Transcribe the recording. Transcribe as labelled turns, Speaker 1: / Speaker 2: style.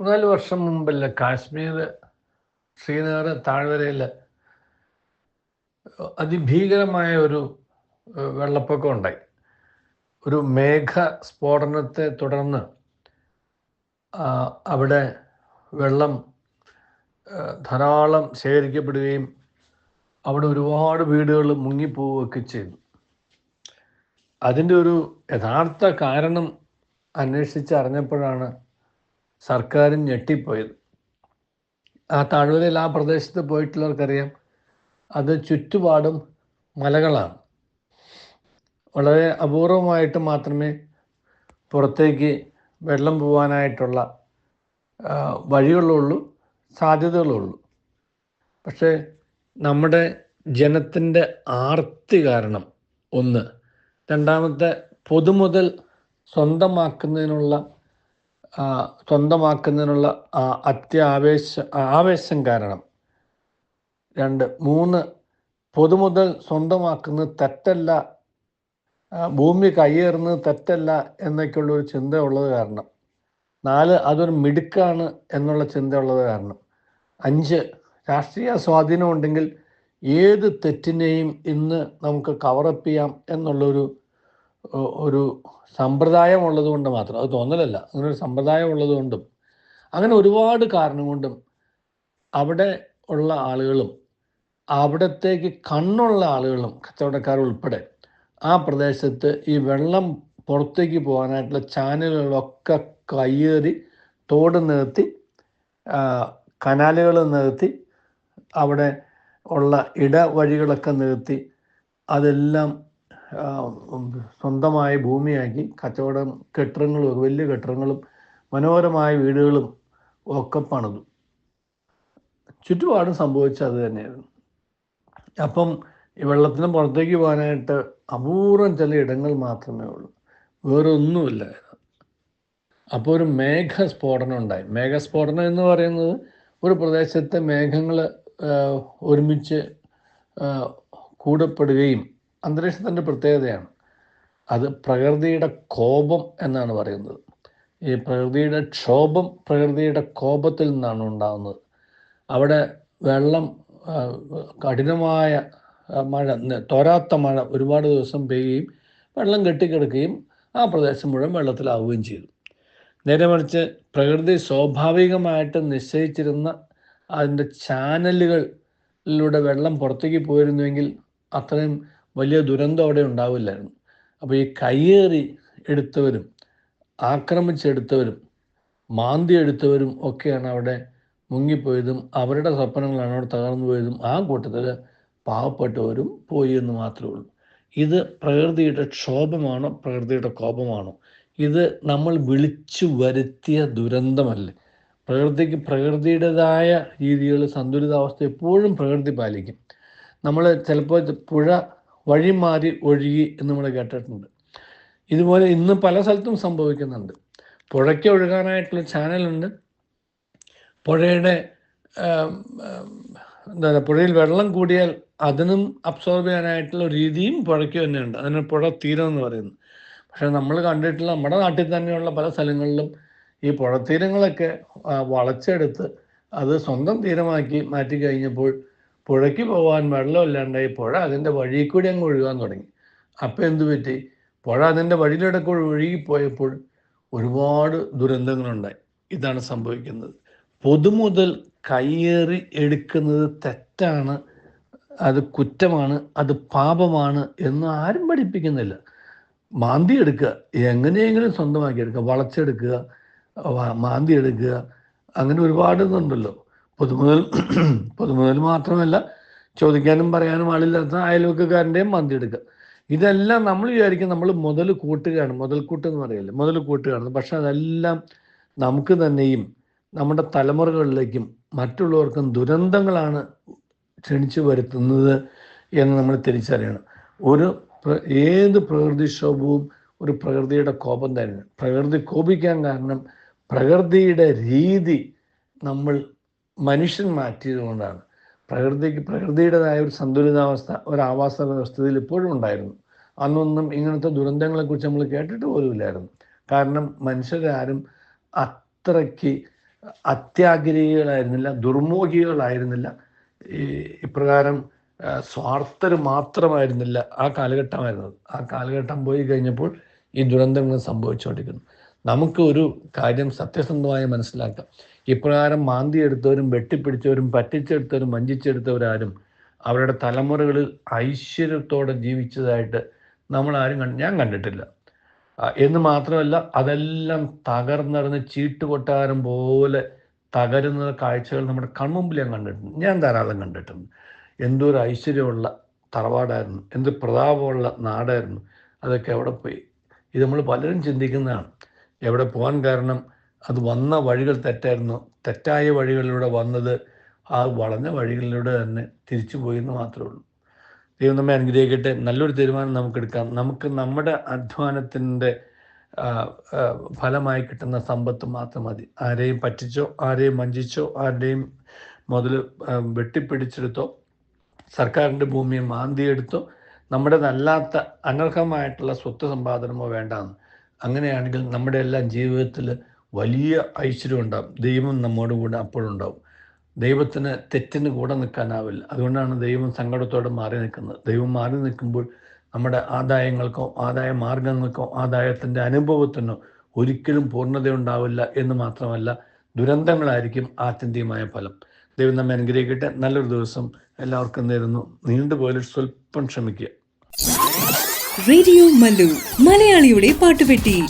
Speaker 1: മൂന്നാൽ വർഷം മുമ്പല്ല കാശ്മീർ ശ്രീനഗർ താഴ്വരയിൽ അതിഭീകരമായ ഒരു വെള്ളപ്പൊക്കം ഉണ്ടായി. ഒരു മേഘ സ്ഫോടനത്തെ തുടർന്ന് അവിടെ വെള്ളം ധാരാളം ശേഖരിക്കപ്പെടുകയും അവിടെ ഒരുപാട് വീടുകൾ മുങ്ങിപ്പോവുകയൊക്കെ ചെയ്തു. അതിന്റെ ഒരു യഥാർത്ഥ കാരണം അന്വേഷിച്ച് അറിഞ്ഞപ്പോഴാണ് സർക്കാരും ഞെട്ടിപ്പോയത്. ആ താഴ്വരയിൽ ആ പ്രദേശത്ത് പോയിട്ടുള്ളവർക്കറിയാം അത് ചുറ്റുപാടും മലകളാണ്. വളരെ അപൂർവമായിട്ട് മാത്രമേ പുറത്തേക്ക് വെള്ളം പോകാനായിട്ടുള്ള വഴികളുള്ളൂ സാധ്യതകളുള്ളൂ. പക്ഷേ നമ്മുടെ ജനത്തിന്റെ ആർത്തി കാരണം ഒന്ന് രണ്ടാമത്തെ പൊതുമുതൽ സ്വന്തമാക്കുന്നതിനുള്ള സ്വന്തമാക്കുന്നതിനുള്ള അത്യാവേശ ആവേശം കാരണം. രണ്ട് മൂന്ന് പൊതുമുതൽ സ്വന്തമാക്കുന്നത് തെറ്റല്ല ഭൂമി കയ്യേറുന്നത് തെറ്റല്ല എന്നൊക്കെയുള്ള ഒരു ചിന്ത ഉള്ളത് കാരണം. നാല് അതൊരു മിടുക്കാണ് എന്നുള്ള ചിന്ത ഉള്ളത് കാരണം. അഞ്ച് രാഷ്ട്രീയ സ്വാധീനം ഉണ്ടെങ്കിൽ ഏത് തെറ്റിനെയും ഇന്ന് നമുക്ക് കവറപ്പ് ചെയ്യാം എന്നുള്ളൊരു ഒരു സമ്പ്രദായം ഉള്ളത് കൊണ്ട് മാത്രം. അത് തോന്നലല്ല. അങ്ങനെ ഒരു സമ്പ്രദായം ഉള്ളതുകൊണ്ടും അങ്ങനെ ഒരുപാട് കാരണം കൊണ്ടും അവിടെ ഉള്ള ആളുകളും അവിടത്തേക്ക് കണ്ണുള്ള ആളുകളും കച്ചവടക്കാർ ഉൾപ്പെടെ ആ പ്രദേശത്ത് ഈ വെള്ളം പുറത്തേക്ക് പോകാനായിട്ടുള്ള ചാനലുകളൊക്കെ കയ്യേറി തോട് നിർത്തി കനാലുകൾ നിർത്തി അവിടെ ഉള്ള ഇടവഴികളൊക്കെ നിർത്തി അതെല്ലാം സ്വന്തമായ ഭൂമിയാക്കി കച്ചവടം കെട്ടിടങ്ങളും വലിയ കെട്ടിടങ്ങളും മനോഹരമായ വീടുകളും ഒക്കെ പണിതു. ചുറ്റുപാടും സംഭവിച്ചത് അത് തന്നെയായിരുന്നു. അപ്പം ഈ വെള്ളത്തിന് പുറത്തേക്ക് പോകാനായിട്ട് അപൂർവം ചില ഇടങ്ങൾ മാത്രമേ ഉള്ളൂ. വേറെ ഒന്നുമില്ല അപ്പോൾ ഒരു മേഘസ്ഫോടനം ഉണ്ടായി. മേഘസ്ഫോടനം എന്ന് പറയുന്നത് ഒരു പ്രദേശത്തെ മേഘങ്ങൾ ഒരുമിച്ച് കൂടപ്പെടുകയും അന്തരീക്ഷത്തിന്റെ പ്രത്യേകതയാണ്. അത് പ്രകൃതിയുടെ കോപം എന്നാണ് പറയുന്നത്. ഈ പ്രകൃതിയുടെ ക്ഷോഭം പ്രകൃതിയുടെ കോപത്തിൽ നിന്നാണ് ഉണ്ടാകുന്നത്. അവിടെ വെള്ളം കഠിനമായ മഴ തോരാത്ത മഴ ഒരുപാട് ദിവസം പെയ്യുകയും വെള്ളം കെട്ടിക്കിടക്കുകയും ആ പ്രദേശം മുഴുവൻ വെള്ളത്തിലാവുകയും ചെയ്തു. നേരെ മറിച്ച് പ്രകൃതി സ്വാഭാവികമായിട്ട് നിശ്ചയിച്ചിരുന്ന അതിന്റെ ചാനലുകളിലൂടെ വെള്ളം പുറത്തേക്ക് പോയിരുന്നുവെങ്കിൽ അത്രയും വലിയ ദുരന്തം അവിടെ ഉണ്ടാവില്ലായിരുന്നു. അപ്പോൾ ഈ കയ്യേറി എടുത്തവരും ആക്രമിച്ചെടുത്തവരും മാന്തി എടുത്തവരും ഒക്കെയാണ് അവിടെ മുങ്ങിപ്പോയതും അവരുടെ സ്വപ്നങ്ങളാണ് അവിടെ തകർന്നു പോയതും. ആ കൂട്ടത്തിൽ പാവപ്പെട്ടവരും പോയി എന്ന് മാത്രമേ ഉള്ളൂ. ഇത് പ്രകൃതിയുടെ ക്ഷോഭമാണോ പ്രകൃതിയുടെ കോപമാണോ? ഇത് നമ്മൾ വിളിച്ചു വരുത്തിയ ദുരന്തമല്ലേ? പ്രകൃതിക്ക് പ്രകൃതിയുടേതായ രീതികൾ സന്തുലിതാവസ്ഥ എപ്പോഴും പ്രകൃതി പാലിക്കും. നമ്മൾ ചിലപ്പോൾ പുഴ വഴി മാറി ഒഴുകി എന്ന് നമ്മൾ കേട്ടിട്ടുണ്ട്. ഇതുപോലെ ഇന്ന് പല സ്ഥലത്തും സംഭവിക്കുന്നുണ്ട്. പുഴയ്ക്ക് ഒഴുകാനായിട്ടുള്ള ചാനലുണ്ട്. പുഴയുടെ എന്താ പറയുക പുഴയിൽ വെള്ളം കൂടിയാൽ അതിനും അബ്സോർബ് ചെയ്യാനായിട്ടുള്ള രീതിയും പുഴയ്ക്ക് തന്നെയുണ്ട്. അതിന് പുഴ തീരം എന്ന് പറയുന്നത് പക്ഷെ നമ്മൾ കണ്ടിട്ടുള്ള നമ്മുടെ നാട്ടിൽ തന്നെയുള്ള പല സ്ഥലങ്ങളിലും ഈ പുഴത്തീരങ്ങളൊക്കെ തീരങ്ങളൊക്കെ വളച്ചെടുത്ത് അത് സ്വന്തം തീരമാക്കി മാറ്റി കഴിഞ്ഞപ്പോൾ പുഴയ്ക്ക് പോകാൻ വെള്ളമില്ലാണ്ടായി പുഴ അതിന്റെ വഴിയിൽ കൂടി അങ്ങ് ഒഴുകാൻ തുടങ്ങി. അപ്പം എന്തു പറ്റി? പുഴ അതിന്റെ വഴിയിലൂടെ ഒഴുകിപ്പോയപ്പോൾ ഒരുപാട് ദുരന്തങ്ങളുണ്ടായി. ഇതാണ് സംഭവിക്കുന്നത്. പൊതുമുതൽ കയ്യേറി എടുക്കുന്നത് തെറ്റാണ് അത് കുറ്റമാണ് അത് പാപമാണ് എന്ന് ആരും പഠിപ്പിക്കുന്നില്ല. മാന്തി എടുക്കുക എങ്ങനെയെങ്കിലും സ്വന്തമാക്കി എടുക്കുക വളച്ചെടുക്കുക മാന്തി എടുക്കുക അങ്ങനെ ഒരുപാട് ഇതുണ്ടല്ലോ. പൊതുമുതൽ പൊതുമുതൽ മാത്രമല്ല ചോദിക്കാനും പറയാനും ആളില്ലാത്ത അയൽവക്കാരന്റെയും മന്തി എടുക്കുക ഇതെല്ലാം നമ്മൾ വിചാരിക്കും നമ്മൾ മുതൽ കൂട്ടുകയാണ് മുതൽക്കൂട്ട് എന്ന് പറയല്ലേ? മുതൽ കൂട്ടുകയാണ് പക്ഷെ അതെല്ലാം നമുക്ക് തന്നെയും നമ്മുടെ തലമുറകളിലേക്കും മറ്റുള്ളവർക്കും ദുരന്തങ്ങളാണ് ക്ഷണിച്ചു വരുത്തുന്നത് എന്ന് നമ്മൾ തിരിച്ചറിയണം. ഒരു ഏത് പ്രകൃതിക്ഷോഭവും ഒരു പ്രകൃതിയുടെ കോപം തന്നെയാണ്. പ്രകൃതി കോപിക്കാൻ കാരണം പ്രകൃതിയുടെ രീതി നമ്മൾ മനുഷ്യൻ മാറ്റിയത് കൊണ്ടാണ്. പ്രകൃതിക്ക് പ്രകൃതിയുടേതായ ഒരു സന്തുലിതാവസ്ഥ ഒരു ആവാസ വ്യവസ്ഥയിൽ ഇപ്പോഴും ഉണ്ടായിരുന്നു. അന്നൊന്നും ഇങ്ങനത്തെ ദുരന്തങ്ങളെക്കുറിച്ച് നമ്മൾ കേട്ടിട്ട് പോലുമില്ലായിരുന്നു കാരണം മനുഷ്യരാരും അത്രയ്ക്ക് അത്യാഗ്രഹികളായിരുന്നില്ല ദുർമോഹികളായിരുന്നില്ല. ഈ ഇപ്രകാരം സ്വാർത്ഥർ മാത്രമായിരുന്നില്ല ആ കാലഘട്ടമായിരുന്നത്. ആ കാലഘട്ടം പോയി കഴിഞ്ഞപ്പോൾ ഈ ദുരന്തങ്ങൾ സംഭവിച്ചുകൊണ്ടിരിക്കുന്നു. നമുക്ക് ഒരു കാര്യം സത്യസന്ധമായി മനസ്സിലാക്കാം. ഇപ്രകാരം മാന്തിയെടുത്തവരും വെട്ടിപ്പിടിച്ചവരും പറ്റിച്ചെടുത്തവരും വഞ്ചിച്ചെടുത്തവരാരും അവരുടെ തലമുറകളിൽ ഐശ്വര്യത്തോടെ ജീവിച്ചതായിട്ട് നമ്മൾ ആരും ഞാൻ കണ്ടിട്ടില്ല. എന്ന് മാത്രമല്ല അതെല്ലാം തകർന്നറിഞ്ഞ് ചീട്ടുകൊട്ടാരം പോലെ തകരുന്ന കാഴ്ചകൾ നമ്മുടെ കൺമുമ്പിൽ ഞാൻ കണ്ടിട്ടുണ്ട്. ഞാൻ ധാരാളം കണ്ടിട്ടുണ്ട്. എന്തോരു ഐശ്വര്യമുള്ള തറവാടായിരുന്നു എന്ത് പ്രതാപമുള്ള നാടായിരുന്നു അതൊക്കെ എവിടെ പോയി? ഇത് നമ്മൾ പലരും ചിന്തിക്കുന്നതാണ്. എവിടെ പോകാൻ കാരണം അത് വന്ന വഴികൾ തെറ്റായിരുന്നു. തെറ്റായ വഴികളിലൂടെ വന്നത് ആ വളഞ്ഞ വഴികളിലൂടെ തന്നെ തിരിച്ചു പോയി എന്ന് മാത്രമേ ഉള്ളൂ. ദൈവം നമ്മെ അനുഗ്രഹിക്കട്ടെ. നല്ലൊരു തീരുമാനം നമുക്ക് എടുക്കാം നമുക്ക് നമ്മുടെ അധ്വാനത്തിന്റെ ഫലമായി കിട്ടുന്ന സമ്പത്ത് മാത്രം മതി. ആരെയും പറ്റിച്ചോ ആരെയും വഞ്ചിച്ചോ ആരുടെയും മുതൽ വെട്ടിപ്പിടിച്ചെടുത്തോ സർക്കാരിന്റെ ഭൂമിയെ മാന്തിയെടുത്തോ നമ്മുടെ നല്ലാത്ത അനർഹമായിട്ടുള്ള സ്വത്ത് സമ്പാദനമോ വേണ്ടാന്ന്. അങ്ങനെയാണെങ്കിൽ നമ്മുടെ എല്ലാം ജീവിതത്തിൽ വലിയ ഐശ്വര്യം ഉണ്ടാകും ദൈവം നമ്മോട് കൂടെ അപ്പോഴുണ്ടാവും ദൈവത്തിന് തെറ്റിന് കൂടെ നിൽക്കാനാവില്ല. അതുകൊണ്ടാണ് ദൈവം സങ്കടത്തോടെ മാറി നിൽക്കുന്നത്. ദൈവം മാറി നിൽക്കുമ്പോൾ നമ്മുടെ ആദായങ്ങൾക്കോ ആദായ മാർഗങ്ങൾക്കോ ആദായത്തിന്റെ അനുഭവത്തിനോ ഒരിക്കലും പൂർണതയുണ്ടാവില്ല എന്ന് മാത്രമല്ല ദുരന്തങ്ങളായിരിക്കും ആത്യന്തികമായ ഫലം. ദൈവം നമ്മെ അനുഗ്രഹിക്കട്ടെ. നല്ലൊരു ദിവസം എല്ലാവർക്കും നേരുന്നു. നീണ്ടുപോയാൽ സ്വല്പം ക്ഷമിക്കുക.
Speaker 2: റേഡിയോ മല്ലു. മലയാളിയുടെ പാട്ടുപെട്ടി.